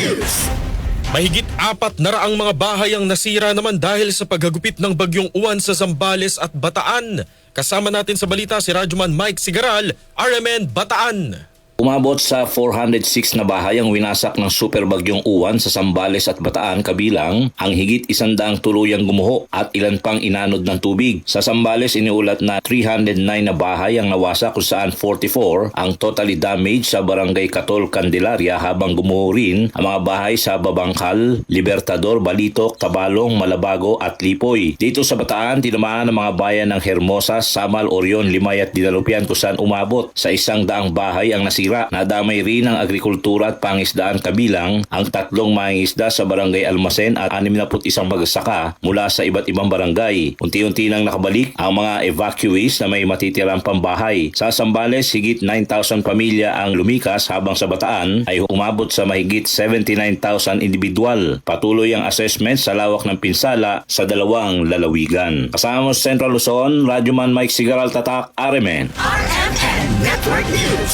News. Mahigit apat na raang mga bahay ang nasira naman dahil sa paghagupit ng bagyong uwan sa Zambales at Bataan. Kasama natin sa balita si Radyoman Mike Sigaral, RMN Bataan. Umabot sa 406 na bahay ang winasak ng super bagyong uwan sa Sambales at Bataan kabilang ang higit isandaang tuluyang gumuho at ilan pang inanod ng tubig. Sa Sambales iniulat na 309 na bahay ang nawasak kung saan 44 ang totally damaged sa barangay Katol, Candelaria habang gumuho rin ang mga bahay sa Babangkal, Libertador, Balitok, Tabalong, Malabago at Lipoy. Dito sa Bataan, tinamaan ang mga bayan ng Hermosa, Samal, Orion, Limay at Dinalupian kung saan umabot sa isang daang bahay ang nasira. Nadamay rin ang agrikultura at pangisdaan kabilang ang tatlong mangingisda sa barangay Almasen at 61 magsasaka mula sa iba't ibang barangay. Unti-unti nang nakabalik ang mga evacuees na may matitirang pambahay. Sa Sambales, higit 9,000 pamilya ang lumikas habang sa Bataan ay umabot sa mahigit 79,000 individual. Patuloy ang assessment sa lawak ng pinsala sa dalawang lalawigan. Kasama sa Central Luzon, Radyoman Mike Sigaral Tatak, Aremen. RMN Network News.